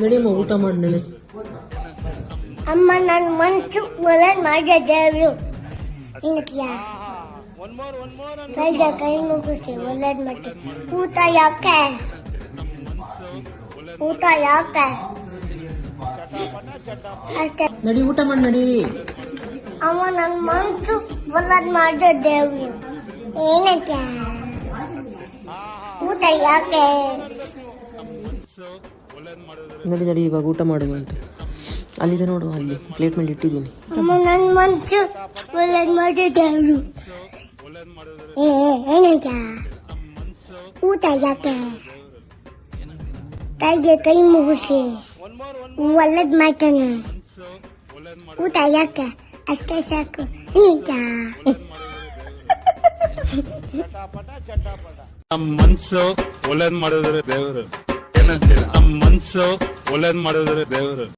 ನಡಿಯಮ್ಮ ಊಟ ಮಾಡಿ ನಡಿ. ಅಮ್ಮ ನನ್ನ ಮನ್ಸು ಒಳ್ಳೆ ಮಾಡಿದ್ದೇವ್ರು ಹಿಂಗತಿಯ? ಕೈದ ಕೈ ಮುಗಿಸಿ ಒಳ್ಳೇದ್ ಮಾಡಿ ಊಟ ಯಾಕೆ? ಊಟ ಯಾಕೆ? ಅಷ್ಟೇ. ನಡಿ ಊಟ ಮಾಡಿ ನಡಿ. ಅಮ್ಮ ನನ್ನ ಮನ್ಸು ಒಳ್ಳೇದ್ ಮಾಡಿದ್ದೇವ್ರು ಏನಕ್ಕೆ ಊಟ ಯಾಕೆ? ನಡಿ ನಡಿ ಇವಾಗ ಊಟ ಮಾಡೋದು ಅಂತ. ಅಲ್ಲಿದೆ ನೋಡು ಅಲ್ಲಿ ಪ್ಲೇಟ್ ಮೇಲೆ ಇಟ್ಟಿದ್ದೀನಿ. ಊಟ ಯಾಕೆ? ಕೈಗೆ ಕೈ ಮುಗಿಸಿ. ಒಳ್ಳೇದ್ ಮಾಡ್ತಾನೆ. ಊಟ ಯಾಕೆ? ಅಷ್ಟೇ ಸಾಕು. ಈಗ ನಮ್ಮ ಮನ್ಸು ಒಳ್ಳೇದ್ ಮಾಡಿದ್ರೆ ದೇವರು. ಏನಂತೀರ ಆ ಮನ್ಸು ಒಳ್ಳೇದ್ ಮಾಡಿದ್ರೆ ದೇವರು.